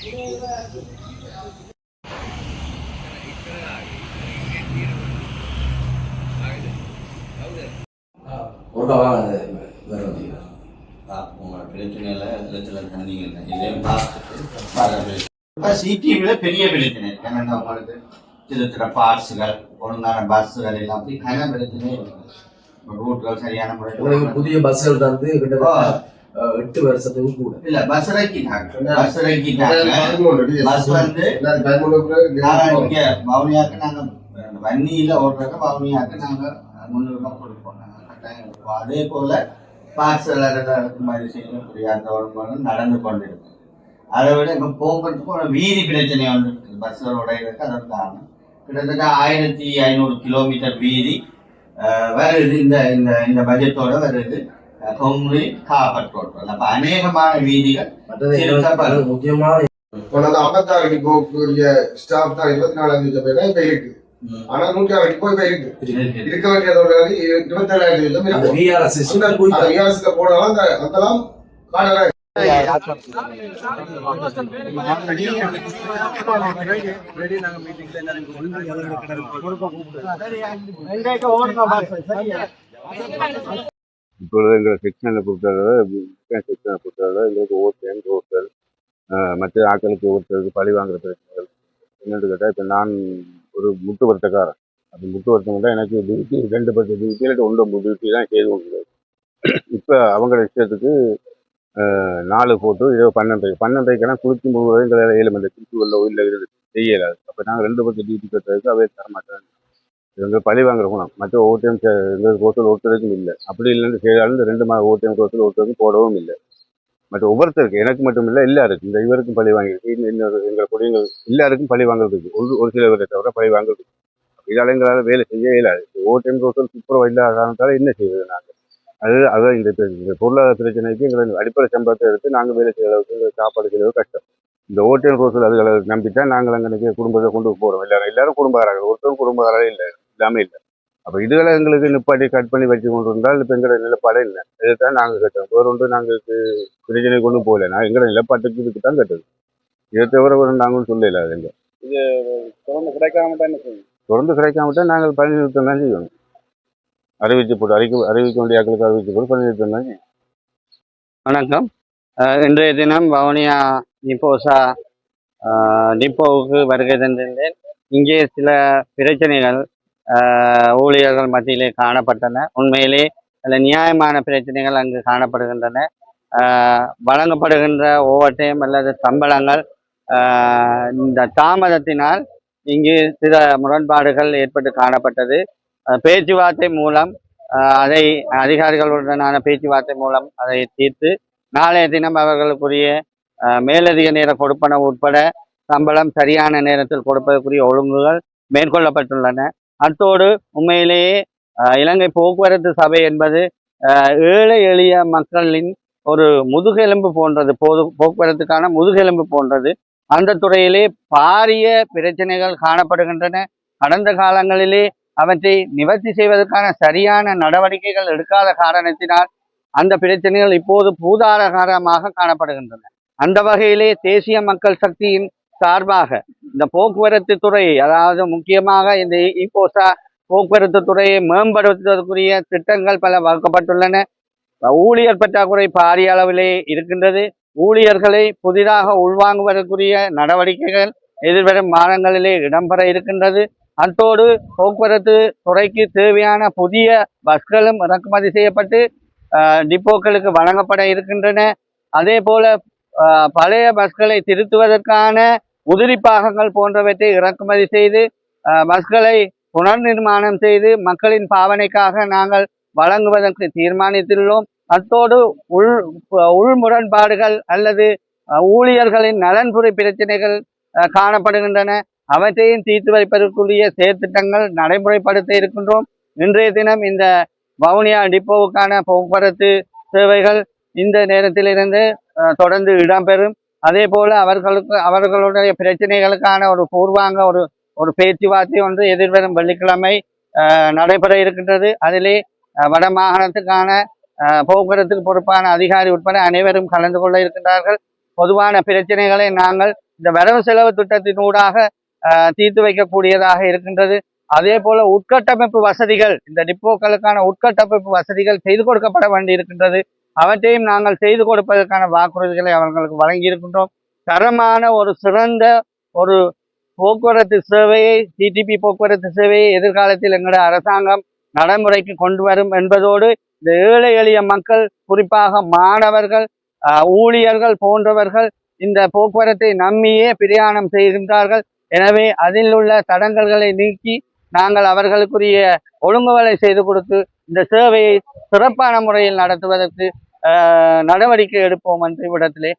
சிடிவில பெரிய பிரச்சனை என்னென்ன உங்களுக்கு சில பார்ட்ஸுகள் ஒழுங்கான பஸ்ஸுகள் எல்லாம் பிரச்சனை ரூட்கள் சரியான முறையில் புதிய பஸ்ஸுகள் தந்து எட்டு வருஷத்துக்கு கூட இல்ல பஸ் இறக்கிட்டாங்க பஸ் இறக்கிட்டாங்க பஸ் வந்து வவுனியாக்கு நாங்க வன்னியில ஓடுறத வவுனியாக்கு நாங்க முன்னுரிமை கொடுப்போம் கட்டாயம் அதே போல பார்சல் இறக்குமதி செய்யக்கூடிய அந்த ஒழுங்குகளும் நடந்து கொண்டிருக்கு அதை விட இப்போ போக்குவரத்துக்கு ஒரு வீதி பிரச்சனை ஒன்று இருக்குது உடையிறதுக்கு அதற்கு காரணம் கிட்டத்தட்ட ஆயிரத்தி ஐநூறு கிலோமீட்டர் வீதி வருது இந்த இந்த இந்த பட்ஜெட்டோட வருது அஹ், கொங்குரி காப்பற்றோட்டம் அப்போ அநேகமான வீதிகள் முக்கியமான உனது ஐம்பத்தாறு அடி போகக்கூடிய ஸ்டாஃப் தான் இருபத்தி நாலாம் தேதி பேர் இப்ப இருக்கு ஆனா நூற்றி ஆறு போய் இப்ப இருக்கு இருக்குது. இருக்க வேண்டிய தொழிலாளி இருபத்தி ஏழாயிரத்தி வியாசத்துல போனாலும் அந்த அதெல்லாம் காடல இப்பொழுது எங்களை செக்ஷனில் பொறுத்தவரை செக்ஷனை பொறுத்தவரை எங்களுக்கு ஓட்டல் ரோட்டல் மற்ற ஆட்களுக்கு ஒருத்தருக்கு பழி வாங்குற பிரச்சனைகள். என்னென்னு கேட்டால் இப்போ நான் ஒரு முட்டு வருத்தக்காரன் அப்படி முட்டு வருத்தம் தான் எனக்கு டியூட்டி ரெண்டு பத்து டியூட்டி இல்லாட்டி ஒன்று டியூட்டி தான் செய்து கொண்டு இப்போ அவங்க இஷ்டத்துக்கு நாலு போட்டு இதோ பன்னெண்டு பன்னெண்டைக்கெல்லாம் குளிச்சு முழுவதும் எங்களால் ஏழு மணி திருச்சிவல்ல இல்லை இருந்து செய்யலாது அப்போ நாங்கள் ரெண்டு பத்து டியூட்டி கட்டுறதுக்கு தர தரமாட்டாங்க இது வந்து பழி வாங்குற குணம். மற்ற ஓவர் டைம் எங்களுக்கு ஹோட்டல் ஒருத்தருக்கும் இல்லை. அப்படி இல்லைன்னு செய்தாலும் இந்த ரெண்டு மாதம் ஒவ்வொரு டைம் ஹோட்டல் ஒருத்தருக்கும் போடவும் இல்லை. மற்ற ஒவ்வொருத்தருக்கு எனக்கு மட்டும் இல்லை எல்லாருக்கும். இந்த இவருக்கும் பழி வாங்கியிருக்கு இன்னொரு எங்கள் குடியங்கள் எல்லாருக்கும் பழி வாங்குறதுக்கு. ஒரு ஒரு சில பேரை தவிர பழி வாங்குறதுக்கு. இதால் எங்களால் வேலை செய்ய இயலாது ஒவ்வொரு டைம் ஹோட்டல் சூப்பராக இல்லாத காரணத்தால் என்ன செய்வது நாங்கள் அது அதான் இந்த இந்த பொருளாதார பிரச்சனைக்கு எங்களை அடிப்படை சம்பளத்தை எடுத்து நாங்கள் வேலை செய்கிற அளவுக்கு சாப்பாடு செய்வது கஷ்டம். இந்த ஓட்டல் ரோசல் அதுகளை நம்பித்தான் நாங்கள் அங்கே குடும்பத்தை கொண்டு போகிறோம் எல்லாரும் எல்லாரும் குடும்பக்காரர்கள். ஒருத்தரும் குடும்பக்காரர்கள் இல்லை. இல்லாமல் இல்லை. அப்போ இதுகளை எங்களுக்கு நிப்பாட்டி கட் பண்ணி வச்சு கொண்டு இருந்தால் இப்போ எங்களோட நிலப்பாடே இல்லை. இதைத்தான் நாங்கள் கட்டோம். வேற ஒன்று நாங்கள் பிரச்சனை கொண்டு போகல. நான் எங்களோட நிலப்பாட்டுக்கு இதுக்கு தான் கட்டுது. இதை தவிர ஒரு நாங்களும் சொல்லல அது எங்க தொடர்ந்து கிடைக்காம தான் தொடர்ந்து கிடைக்காம நாங்கள் பணி நிறுத்தம் தான் செய்யணும். அறிவிச்சு போட்டு அறிக்க அறிவிக்க வேண்டிய ஆட்களுக்கு அறிவிச்சு போட்டு பணி நிறுத்தம் தான் செய்யணும். வணக்கம். இன்றைய தினம் வவுனியா நிப்போசா அஹ், டிப்போவுக்கு வருகை தந்திருந்தேன். இங்கே சில பிரச்சனைகள் ஊழியர்கள் மத்தியிலே காணப்பட்டன. உண்மையிலே சில நியாயமான பிரச்சனைகள் அங்கு காணப்படுகின்றன. வழங்கப்படுகின்ற ஓவர் டைம் அல்லது சம்பளங்கள் இந்த தாமதத்தினால் இங்கு சில முரண்பாடுகள் ஏற்பட்டு காணப்பட்டது. பேச்சுவார்த்தை மூலம் அதை அதிகாரிகளுடனான பேச்சுவார்த்தை மூலம் அதை தீர்த்து நாளைய தினம் அவர்களுக்குரிய மேலதிக நேர கொடுப்பன உட்பட சம்பளம் சரியான நேரத்தில் கொடுப்பதற்குரிய ஒழுங்குகள் மேற்கொள்ளப்பட்டுள்ளன. அத்தோடு உண்மையிலேயே இலங்கை போக்குவரத்து சபை என்பது ஏழை எளிய மக்களின் ஒரு முதுகெலும்பு போன்றது போது போக்குவரத்துக்கான முதுகெலும்பு போன்றது. அந்த துறையிலே பாரிய பிரச்சனைகள் காணப்படுகின்றன. கடந்த காலங்களிலே அவற்றை நிவர்த்தி செய்வதற்கான சரியான நடவடிக்கைகள் எடுக்காத காரணத்தினால் அந்த பிரச்சனைகள் இப்போது பூதாரகாரமாக காணப்படுகின்றன. அந்த வகையிலே தேசிய மக்கள் சக்தியின் சார்பாக இந்த போக்குவரத்து துறை அதாவது முக்கியமாக இந்த இபோசா போக்குவரத்து துறையை மேம்படுத்துவதற்குரிய திட்டங்கள் பல வகுக்கப்பட்டுள்ளன. ஊழியர் பற்றாக்குறை பாரிய அளவிலே இருக்கின்றது. ஊழியர்களை புதிதாக உள்வாங்குவதற்குரிய நடவடிக்கைகள் எதிர்வரும் மாதங்களிலே இடம்பெற இருக்கின்றது. அத்தோடு போக்குவரத்து துறைக்கு தேவையான புதிய பஸ்களும் இறக்குமதி செய்யப்பட்டு டிப்போக்களுக்கு வழங்கப்பட இருக்கின்றன. அதே போல பழைய பஸ்களை திருத்துவதற்கான உதிரி பாகங்கள் போன்றவற்றை இறக்குமதி செய்து பஸ்களை புனர் நிர்மாணம் செய்து மக்களின் பாவனைக்காக நாங்கள் வழங்குவதற்கு தீர்மானித்துள்ளோம். அத்தோடு உள் உள் முரண்பாடுகள் அல்லது ஊழியர்களின் நலன்புரி பிரச்சனைகள் காணப்படுகின்றன. அவற்றையும் தீர்த்து வைப்பதற்குரிய செயற்திட்டங்கள் நடைமுறைப்படுத்த இருக்கின்றோம். இன்றைய தினம் இந்த வவுனியா டிப்போவுக்கான போக்குவரத்து சேவைகள் இந்த நேரத்திலிருந்து தொடர்ந்து இடம்பெறும். அதே போல அவர்களுக்கு அவர்களுடைய பிரச்சனைகளுக்கான ஒரு பூர்வாங்க ஒரு ஒரு பேச்சுவார்த்தை ஒன்று எதிர்வரும் வெள்ளிக்கிழமை நடைபெற இருக்கின்றது. அதிலே வட மாகாணத்துக்கான போக்குவரத்துக்கு பொறுப்பான அதிகாரி உட்பட அனைவரும் கலந்து கொள்ள இருக்கின்றார்கள். பொதுவான பிரச்சனைகளை நாங்கள் இந்த வரவு செலவு திட்டத்தினூடாக தீர்த்து வைக்கக்கூடியதாக இருக்கின்றது. அதே போல உட்கட்டமைப்பு வசதிகள் இந்த டிப்போக்களுக்கான உட்கட்டமைப்பு வசதிகள் செய்து கொடுக்கப்பட வேண்டி இருக்கின்றது அவற்றையும் நாங்கள் செய்து கொடுப்பதற்கான வாக்குறுதிகளை அவர்களுக்கு வழங்கி இருக்கின்றோம் தரமான ஒரு சிறந்த ஒரு போக்குவரத்து சேவையை டிடிபி போக்குவரத்து சேவையை எதிர்காலத்தில் எங்களுடைய அரசாங்கம் நடைமுறைக்கு கொண்டு வரும் என்பதோடு இந்த ஏழை எளிய மக்கள் குறிப்பாக மாணவர்கள் ஊழியர்கள் போன்றவர்கள் இந்த போக்குவரத்தை நம்பியே பிரயாணம் செய்கின்றார்கள். எனவே அதில் உள்ள தடங்கல்களை நீக்கி நாங்கள் அவர்களுக்குரிய ஒழுங்குகளை செய்து கொடுத்து இந்த சேவையை சிறப்பான முறையில் நடத்துவதற்கு நடவடிக்கை எடுப்போம் என்று இவ்விடத்திலே